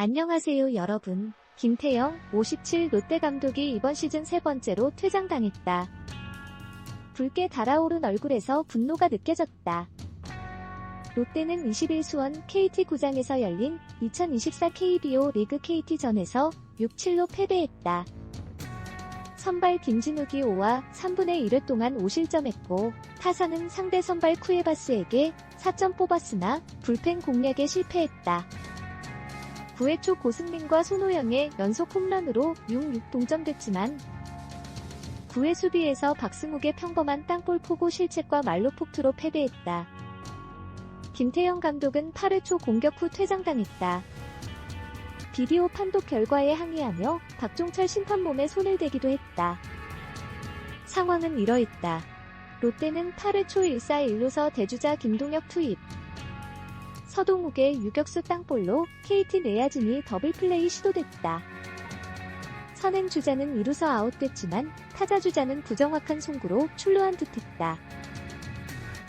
안녕하세요 여러분. 김태영, 57 롯데 감독이 이번 시즌 세 번째로 퇴장당했다. 붉게 달아오른 얼굴에서 분노가 느껴졌다. 롯데는 20일 수원 KT 구장에서 열린 2024 KBO 리그 KT전에서 6-7로 패배했다. 선발 김진욱이 5와 3분의 1회 동안 5실점했고 타선은 상대 선발 쿠에바스에게 4점 뽑았으나 불펜 공략에 실패했다. 9회 초 고승민과 손호영의 연속 홈런으로 6-6 동점됐지만 9회 수비에서 박승욱의 평범한 땅볼 포고 실책과 말로 폭투로 패배했다. 김태형 감독은 8회 초 공격 후 퇴장당했다. 비디오 판독 결과에 항의하며 박종철 심판 몸에 손을 대기도 했다. 상황은 이러했다. 롯데는 8회 초 1사 1루서 대주자 김동혁 투입. 서동욱의 유격수 땅볼로 KT 내야진이 더블 플레이 시도됐다. 선행 주자는 2루서 아웃됐지만 타자 주자는 부정확한 송구로 출루한 듯했다.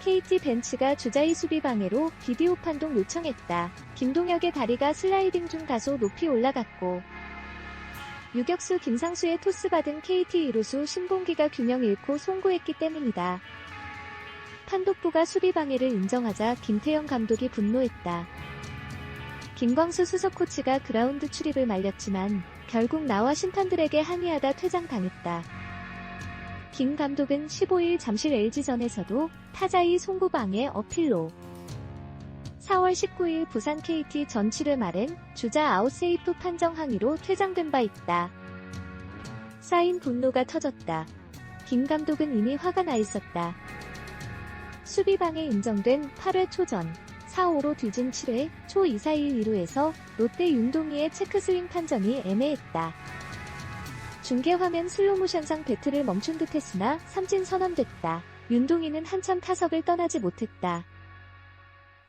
KT 벤츠가 주자의 수비 방해로 비디오 판독 요청했다. 김동혁의 다리가 슬라이딩 중 다소 높이 올라갔고 유격수 김상수의 토스 받은 KT 2루수 신봉기가 균형 잃고 송구했기 때문이다. 판독부가 수비 방해를 인정하자 김태형 감독이 분노했다. 김광수 수석 코치가 그라운드 출입을 말렸지만 결국 나와 심판들에게 항의하다 퇴장당했다. 김 감독은 15일 잠실 LG전에서도 타자의 송구 방해 어필로 4월 19일 부산 KT 전 7회 말엔 주자 아웃세이프 판정 항의로 퇴장된 바 있다. 쌓인 분노가 터졌다. 김 감독은 이미 화가 나 있었다. 수비방에 인정된 8회 초전 4-5로 뒤진 7회 초 2-4-1 2루에서 롯데 윤동희의 체크스윙 판정이 애매했다. 중계 화면 슬로모션상 배트를 멈춘 듯 했으나 삼진 선언됐다. 윤동희는 한참 타석을 떠나지 못했다.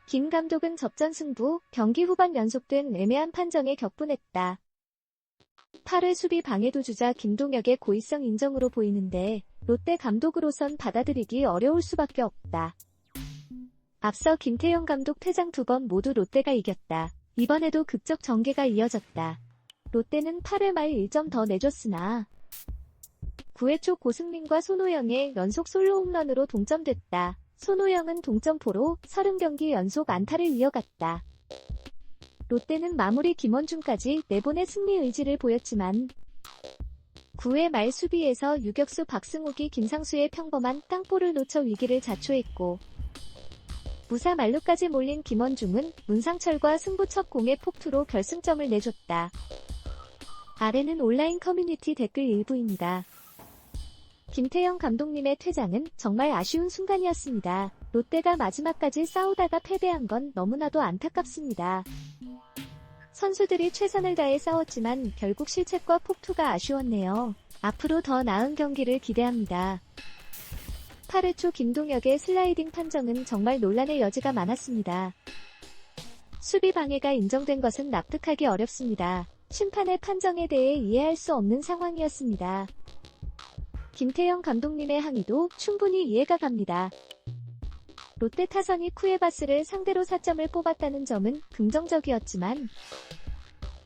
김 감독은 접전 승부, 경기 후반 연속된 애매한 판정에 격분했다. 8회 수비 방해도 주자 김동혁의 고의성 인정으로 보이는데 롯데 감독으로선 받아들이기 어려울 수밖에 없다. 앞서 김태형 감독 퇴장 두 번 모두 롯데가 이겼다. 이번에도 극적 전개가 이어졌다. 롯데는 8회 말 1점 더 내줬으나 9회 초 고승민과 손호영의 연속 솔로 홈런으로 동점됐다. 손호영은 동점포로 30경기 연속 안타를 이어갔다. 롯데는 마무리 김원중까지 내보내 승리 의지를 보였지만 9회 말 수비에서 유격수 박승욱이 김상수의 평범한 땅볼을 놓쳐 위기를 자초했고 무사 말루까지 몰린 김원중은 문상철과 승부 첫 공의 폭투로 결승점을 내줬다. 아래는 온라인 커뮤니티 댓글 일부입니다. 김태형 감독님의 퇴장은 정말 아쉬운 순간이었습니다. 롯데가 마지막까지 싸우다가 패배한 건 너무나도 안타깝습니다. 선수들이 최선을 다해 싸웠지만 결국 실책과 폭투가 아쉬웠네요. 앞으로 더 나은 경기를 기대합니다. 8회 초 김동혁의 슬라이딩 판정은 정말 논란의 여지가 많았습니다. 수비 방해가 인정된 것은 납득하기 어렵습니다. 심판의 판정에 대해 이해할 수 없는 상황이었습니다. 김태형 감독님의 항의도 충분히 이해가 갑니다. 롯데 타선이 쿠에바스를 상대로 4점을 뽑았다는 점은 긍정적이었지만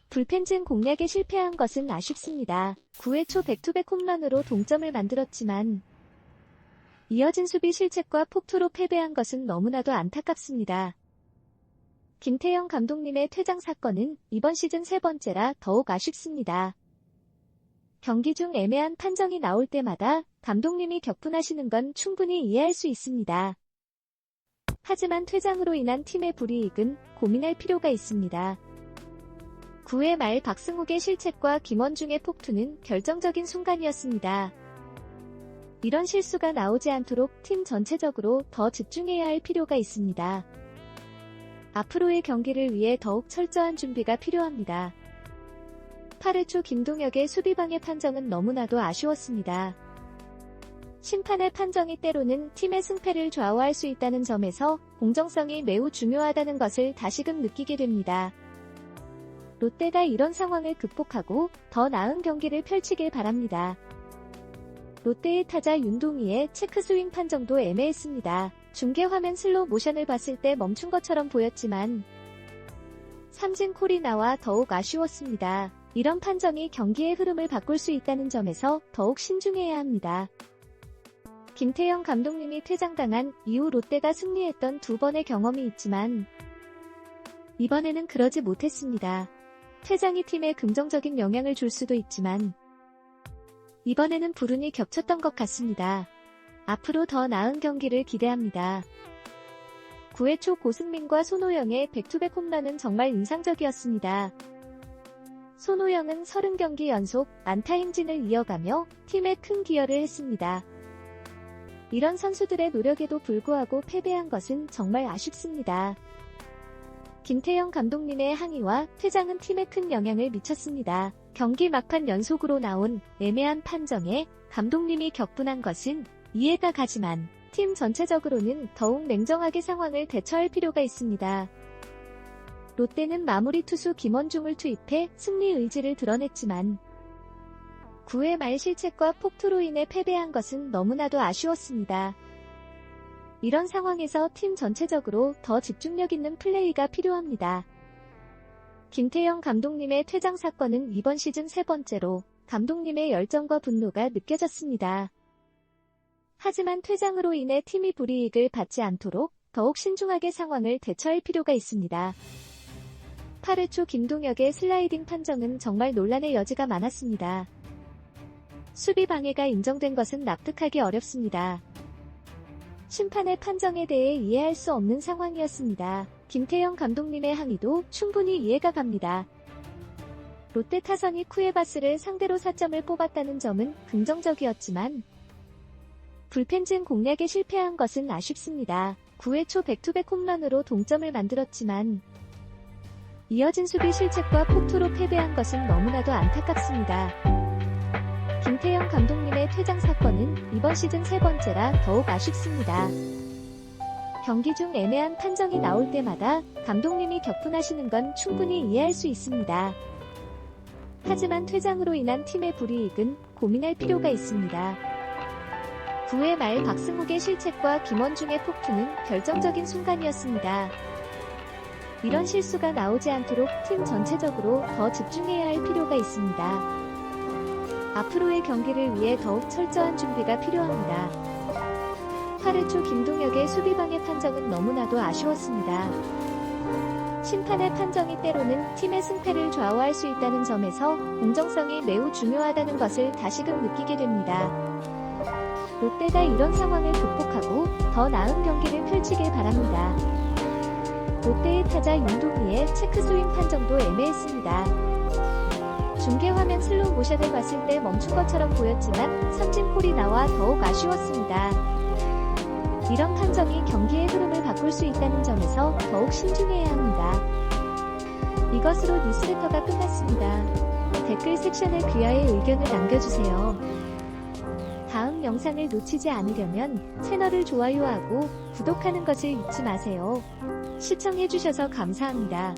불펜진 공략에 실패한 것은 아쉽습니다. 9회 초 백투백 홈런으로 동점을 만들었지만 이어진 수비 실책과 폭투로 패배한 것은 너무나도 안타깝습니다. 김태형 감독님의 퇴장 사건은 이번 시즌 세 번째라 더욱 아쉽습니다. 경기 중 애매한 판정이 나올 때마다 감독님이 격분하시는 건 충분히 이해할 수 있습니다. 하지만 퇴장으로 인한 팀의 불이익은 고민할 필요가 있습니다. 9회 말 박승욱의 실책과 김원중의 폭투는 결정적인 순간이었습니다. 이런 실수가 나오지 않도록 팀 전체적으로 더 집중해야 할 필요가 있습니다. 앞으로의 경기를 위해 더욱 철저한 준비가 필요합니다. 8회 초 김동혁의 수비방해 판정은 너무나도 아쉬웠습니다. 심판의 판정이 때로는 팀의 승패를 좌우할 수 있다는 점에서 공정성이 매우 중요하다는 것을 다시금 느끼게 됩니다. 롯데가 이런 상황을 극복하고 더 나은 경기를 펼치길 바랍니다. 롯데의 타자 윤동희의 체크 스윙 판정도 애매했습니다. 중계 화면 슬로 모션을 봤을 때 멈춘 것처럼 보였지만 삼진 콜이 나와 더욱 아쉬웠습니다. 이런 판정이 경기의 흐름을 바꿀 수 있다는 점에서 더욱 신중해야 합니다. 김태형 감독님이 퇴장당한 이후 롯데가 승리했던 두 번의 경험이 있지만 이번에는 그러지 못했습니다. 퇴장이 팀에 긍정적인 영향을 줄 수도 있지만 이번에는 불운이 겹쳤던 것 같습니다. 앞으로 더 나은 경기를 기대합니다. 9회 초 고승민과 손호영의 백투백 홈런은 정말 인상적이었습니다. 손호영은 30경기 연속 안타 행진을 이어가며 팀에 큰 기여를 했습니다. 이런 선수들의 노력에도 불구하고 패배한 것은 정말 아쉽습니다. 김태형 감독님의 항의와 퇴장은 팀에 큰 영향을 미쳤습니다. 경기 막판 연속으로 나온 애매한 판정에 감독님이 격분한 것은 이해가 가지만 팀 전체적으로는 더욱 냉정하게 상황을 대처할 필요가 있습니다. 롯데는 마무리 투수 김원중을 투입해 승리 의지를 드러냈지만 9회 말 실책과 폭투로 인해 패배한 것은 너무나도 아쉬웠습니다. 이런 상황에서 팀 전체적으로 더 집중력 있는 플레이가 필요합니다. 김태형 감독님의 퇴장 사건은 이번 시즌 세 번째로 감독님의 열정과 분노가 느껴졌습니다. 하지만 퇴장으로 인해 팀이 불이익을 받지 않도록 더욱 신중하게 상황을 대처할 필요가 있습니다. 8회 초 김동혁의 슬라이딩 판정은 정말 논란의 여지가 많았습니다. 수비 방해가 인정된 것은 납득하기 어렵습니다. 심판의 판정에 대해 이해할 수 없는 상황이었습니다. 김태형 감독님의 항의도 충분히 이해가 갑니다. 롯데 타선이 쿠에바스를 상대로 4점을 뽑았다는 점은 긍정적이었지만 불펜진 공략에 실패한 것은 아쉽습니다. 9회 초 백투백 홈런으로 동점을 만들었지만 이어진 수비 실책과 폭투로 패배한 것은 너무나도 안타깝습니다. 김태형 감독님의 퇴장 사건은 이번 시즌 세 번째라 더욱 아쉽습니다. 경기 중 애매한 판정이 나올 때마다 감독님이 격분하시는 건 충분히 이해할 수 있습니다. 하지만 퇴장으로 인한 팀의 불이익은 고민할 필요가 있습니다. 9회 말 박승욱의 실책과 김원중의 폭투는 결정적인 순간이었습니다. 이런 실수가 나오지 않도록 팀 전체적으로 더 집중해야 할 필요가 있습니다. 앞으로의 경기를 위해 더욱 철저한 준비가 필요합니다. 8회 초 김동혁의 수비방해 판정은 너무나도 아쉬웠습니다. 심판의 판정이 때로는 팀의 승패를 좌우할 수 있다는 점에서 공정성이 매우 중요하다는 것을 다시금 느끼게 됩니다. 롯데가 이런 상황을 극복하고 더 나은 경기를 펼치길 바랍니다. 롯데의 타자 윤동희의 체크 스윙 판정도 애매했습니다. 중계 화면 슬로우 모션을 봤을 때 멈춘 것처럼 보였지만 삼진콜이 나와 더욱 아쉬웠습니다. 이런 판정이 경기의 흐름을 바꿀 수 있다는 점에서 더욱 신중해야 합니다. 이것으로 뉴스레터가 끝났습니다. 댓글 섹션에 귀하의 의견을 남겨주세요. 다음 영상을 놓치지 않으려면 채널을 좋아요하고 구독하는 것을 잊지 마세요. 시청해주셔서 감사합니다.